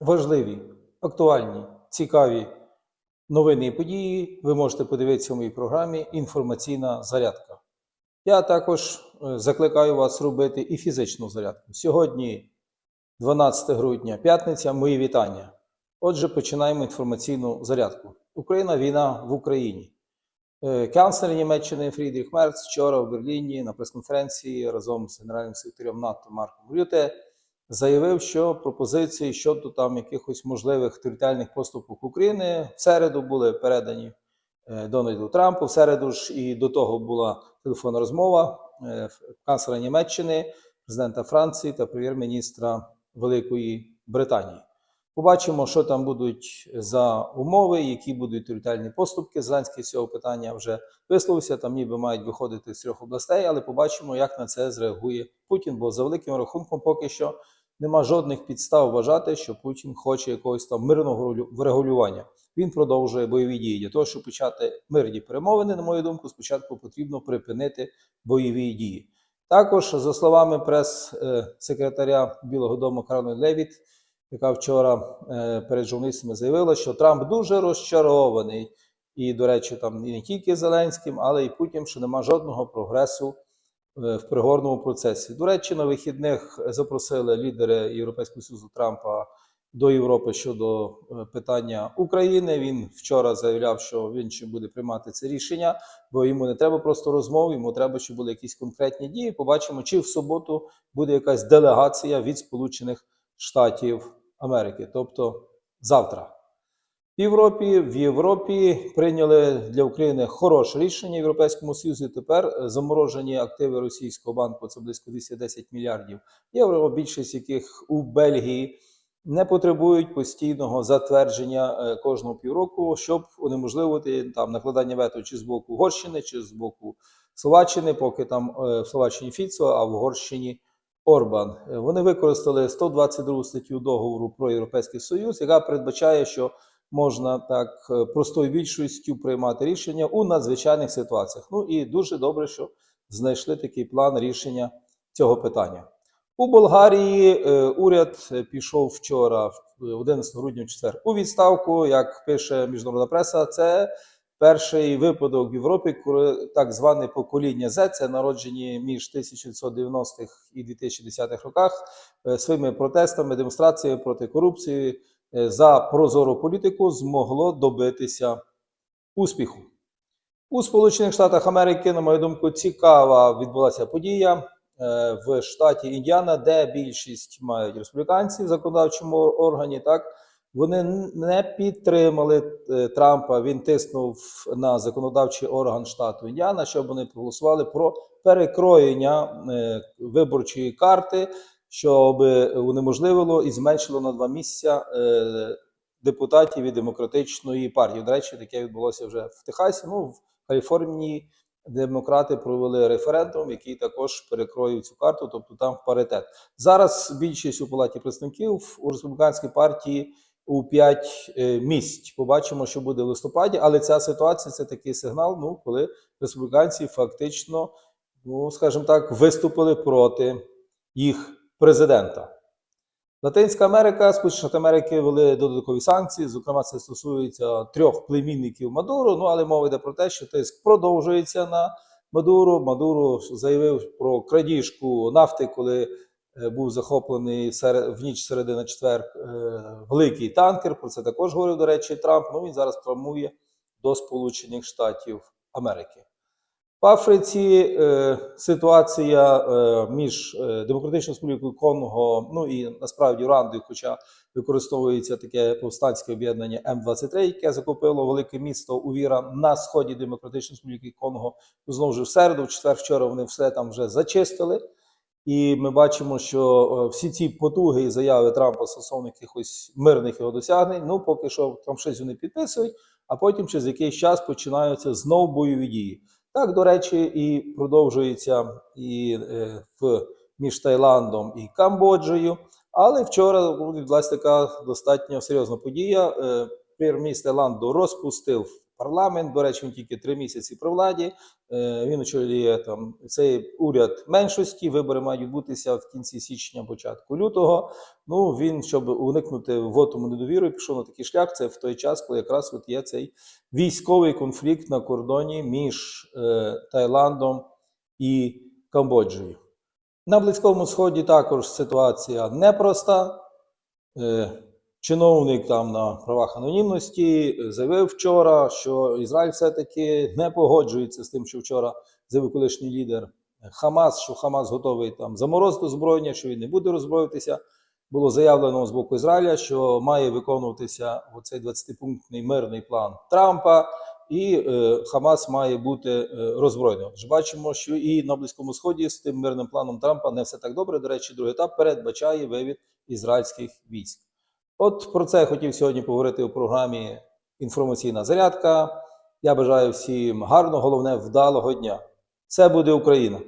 важливі, актуальні, цікаві новини і події ви можете подивитися в моїй програмі Інформаційна зарядка. Я також е, закликаю вас робити і фізичну зарядку. Сьогодні, 12 грудня, п'ятниця, мої вітання. Отже, починаємо інформаційну зарядку. Україна війна в Україні. Е, Канцлер Німеччини Фрідріх Мерц вчора в Берліні на прес-конференції разом з генеральним секретарем НАТО Марком Рюте заявив, що пропозиції щодо там якихось можливих територіальних поступок України в середу були передані е, Дональду Трампу. В середу ж і до того була телефонна розмова е, канцлера Німеччини, президента Франції та прем'єр-міністра Великої Британії. Побачимо, що там будуть за умови, які будуть територіальні поступки. Зеленський з цього питання вже висловився. Там ніби мають виходити з трьох областей, але побачимо, як на це зреагує Путін. Бо за великим рахунком, поки що нема жодних підстав вважати, що Путін хоче якогось там мирного врегулювання. Він продовжує бойові дії. Для того, щоб почати мирні перемовини, на мою думку, спочатку потрібно припинити бойові дії. Також, за словами прес-секретаря Білого Дому Каролін Левіт, яка вчора е, перед журналістами заявила, що Трамп дуже розчарований. І, до речі, там і не тільки Зеленським, але і Путін, що нема жодного прогресу в переговорному процесі. До речі, на вихідних запросили лідери Європейського Союзу Трампа до Європи щодо е, питання України. Він вчора заявляв, що він ще буде приймати це рішення, бо йому не треба просто розмов, йому треба, щоб були якісь конкретні дії. Побачимо, чи в суботу буде якась делегація від Сполучених Штатів Америки, тобто завтра. Європі в Європі прийняли для України хороше рішення в Європейському Союзі. Тепер заморожені активи російського банку це близько 210 мільярдів євро. Більшість яких у Бельгії не потребують постійного затвердження е, кожного півроку, щоб унеможливити там накладання вето чи з боку Угорщини, чи з боку Словаччини, поки там е, в Словаччині Фіцо, а в Угорщині Орбан. Е, Вони використали 122 статтю договору про Європейський Союз, яка передбачає, що можна так е, простою більшістю приймати рішення у надзвичайних ситуаціях. Ну і дуже добре, що знайшли такий план рішення цього питання. У Болгарії е, уряд е, пішов вчора, в- е, 11 грудня четвер, у відставку. Як пише міжнародна преса, це перший випадок в Європі, коли так зване покоління Z, це народжені між 1990-х і 2010-х роках, своїми протестами, демонстраціями проти корупції за прозору політику змогло добитися успіху. У Сполучених Штатах Америки, на мою думку, цікава відбулася подія е, в штаті Індіана, де більшість мають республіканці в законодавчому органі. Так вони не підтримали е, Трампа. Він тиснув на законодавчий орган штату Індіана, щоб вони проголосували про перекроєння е, виборчої карти, щоб унеможливило і зменшило на два місця е, депутатів від демократичної партії. До речі, таке відбулося вже в Техасі. Ну в Каліфорнії демократи провели референдум, який також перекроїв цю карту, тобто там паритет. Зараз більшість у палаті представників у республіканській партії у 5 місць. Побачимо, що буде в листопаді, але ця ситуація це такий сигнал. Ну, коли республіканці фактично, ну скажімо так, виступили проти їх президента. Латинська Америка, Сполучені Америки ввели додаткові санкції. Зокрема, це стосується трьох племінників Мадуро. Ну але мова йде про те, що тиск продовжується на Мадуро. Мадуро заявив про крадіжку нафти, коли е, був захоплений в ніч середи на четвер е, великий танкер. Про це також говорив, до речі, Трамп. Ну він зараз прямує до Сполучених Штатів Америки. В Африці е, ситуація е, між е, Демократичною Республікою Конго, ну і насправді Руандою, хоча використовується таке повстанське об'єднання М23, яке закупило велике місто Увіра на сході Демократичної Республіки Конго. Ну, Знову ж в середу, в четвер вчора вони все там вже зачистили. І ми бачимо, що е, всі ці потуги і заяви Трампа стосовно якихось мирних його досягнень, ну поки що там щось вони підписують, а потім через якийсь час починаються знов бойові дії. Так, до речі, і продовжується і е, в між Таїландом і Камбоджею. Але вчора відбулася така достатньо серйозна подія. Е, Прем'єр-міністр Таїланду розпустив парламент. До речі, він тільки три місяці при владі. Е, Він очолює там цей уряд меншості. Вибори мають відбутися в кінці січня, початку лютого. Ну він, щоб уникнути вотуму недовіри, пішов на такий шлях. Це в той час, коли якраз от є цей військовий конфлікт на кордоні між е, Таїландом і Камбоджею. На Близькому Сході також ситуація непроста. Е, Чиновник там на правах анонімності е, заявив вчора, що Ізраїль все-таки не погоджується з тим, що вчора заявив колишній лідер Хамас, що Хамас готовий там заморозити озброєння, що він не буде роззброїтися. Було заявлено з боку Ізраїля, що має виконуватися оцей 20-пунктний мирний план Трампа, і е, Хамас має бути е, роззброєним. Отже, бачимо, що і на Близькому Сході з тим мирним планом Трампа не все так добре. До речі, другий етап передбачає вивід ізраїльських військ. От про це я хотів сьогодні поговорити у програмі Інформаційна зарядка. Я бажаю всім гарного, головне, вдалого дня. Це буде Україна!